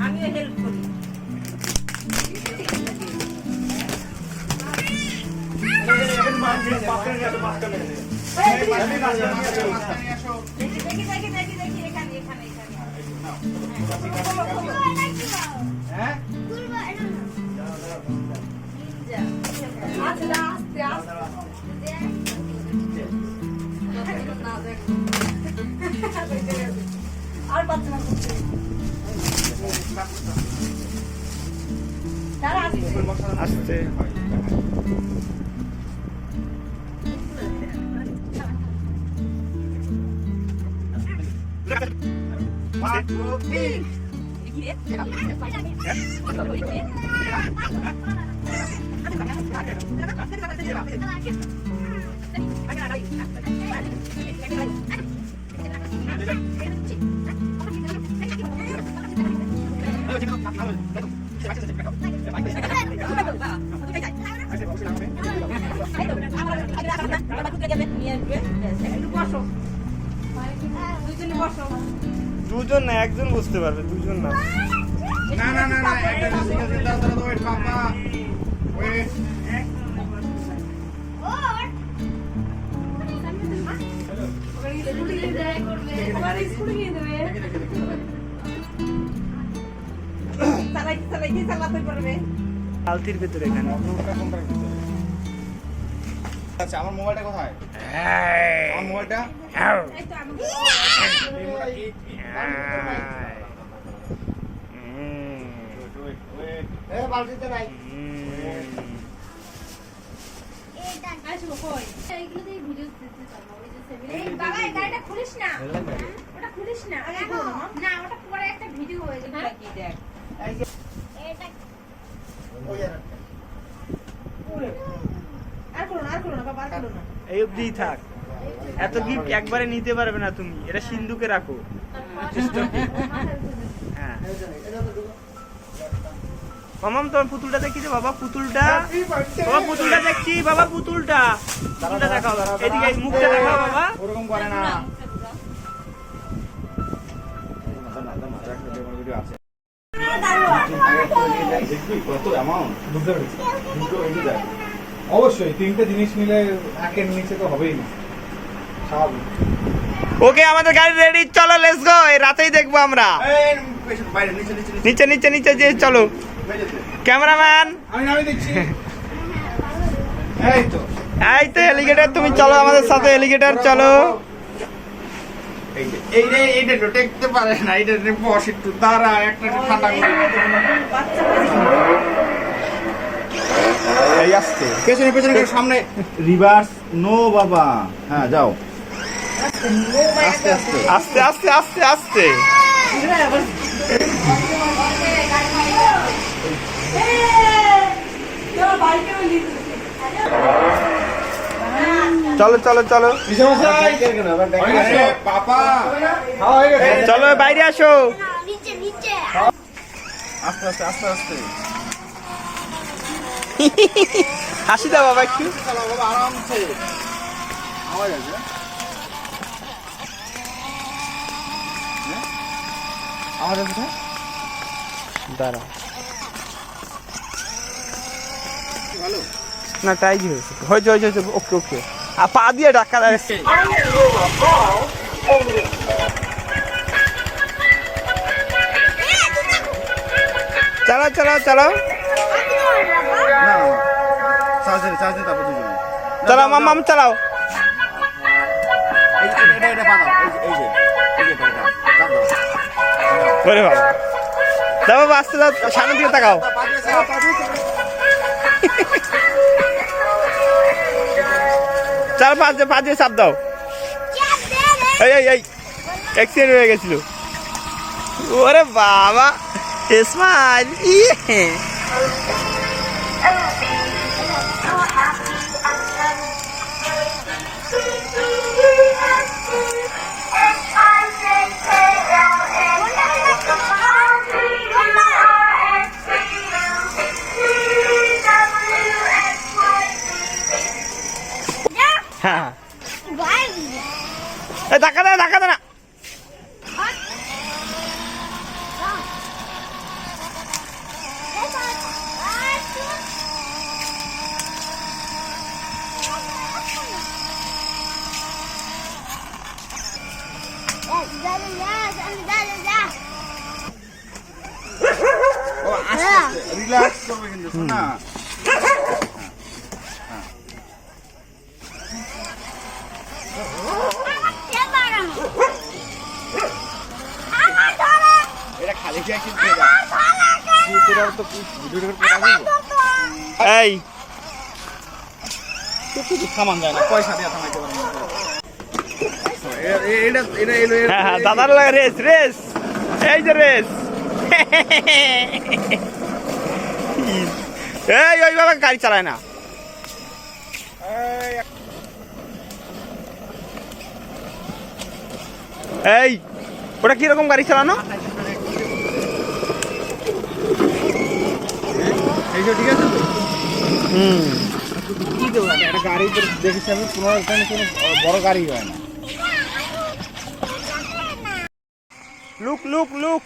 আমিও হেল্প করি দেখি দেখি দেখি দেখি এখানে এখানে হ্যাঁ? আস্তে আস্তে আস্তে। আর পাচ্ছে না করতে। দাঁড়া, আস্তে। আসতে একটু বসো। দুজনে বসো। দুজন না একজন বুঝতে পারবে দুজন না। না না না না একটা ঠিক আছে দাঁড়া দাঁড়া ওয়েট পাপা ওয়েট চালাইতে চালাইতে চালাতে পারবে। আলতির ভেতরে এখানে। আচ্ছা আমার মোবাইলটা কোথায়? আমার মোবাইলটা? এই তো আমাকে এই মোবাইলটা এই- হুম, ওয়েট ওয়েট হুম। আসব কই এইগুলো দিয়ে ভিডিও দিতে পারব ওই যে সেভেন এই বাবা এই গাড়িটা খুলিস না। ওটা খুলিস না। না ওটা পরে একটা ভিডিও হয়ে যাবে। দেখ এই অবধিই থাক। এত গিফট একবারে নিতে পারবে না তুমি। এটা সিন্ধুকে রাখো। হ্যাঁ। মামাম, তোমার পুতুলটা দেখছি বাবা, পুতুলটা। বাবা, পুতুলটা দেখছি। বাবা, পুতুলটা। পুতুলটা দেখাও। এদিকে মুখটা দেখাও বাবা। ওরকম করে না কত অ্যামাউন্ট বুঝতে পেরেছি। দুটো এগিয়ে যায় অবশ্যই তিনটে জিনিস মিলে একের নিচে তো হবেই না। স্বাভাবিক। ওকে আমাদের গাড়ি রেডি চলো লেটস গো এই রাতেই দেখব আমরা। নিচে নিচে নিচে। যে চলো। ক্যামেরাম্যান। আমি দিচ্ছি। এই তো। এই তো এলিগেটর তুমি চলো আমাদের সাথে এলিগেটর চলো। এই যে এই এইটা তো টেকতে পারে না এইটা বস একটু দাঁড়া একটা ঠান্ডা এই আসছে। পেছনে পেছনে সামনে। রিভার্স নো বাবা। হ্যাঁ যাও। আস্তে আস্তে। আস্তে আস্তে আস্তে আস্তে। চলো চলো চলো। চলো বাইরে আসো। আস্তে আস্তে আস্তে আস্তে। হাসি দাও বাবা একটু। আছে দাঁড়া না টাইজি হয়েছে হয়েছে হয়েছে, ওকে ওকে। পা দিয়ে ডাক্তার আসছে চালাও চালাও চালাও। চালাও মাম চালাও। ওরে বাবা। দাও বাবা আস্তে সামনের দিকে তাকাও। চাল পাঁচ পাঁচ দিয়ে চাপ দাও। এই এই এই অ্যাক্সিডেন্ট হয়ে গেছিল। ওরে বাবা স্মাইল ইয়ে। ধাক্কা দে ধাক্কা দে না রিল্যাক্স করবে কিন্তু শোনা হ্যাঁ দাদার লাগে রেস রেস। এই যে রেস। এই, ওইভাবে গাড়ি চালায় না। এই, ওটা কীরকম গাড়ি চালানো? এই যে ঠিক আছে তো? হুম। কি দেবো? একটা গাড়ি তো দেখেছি আমি এখানে কোনো বড় গাড়ি হয় না। Look look look.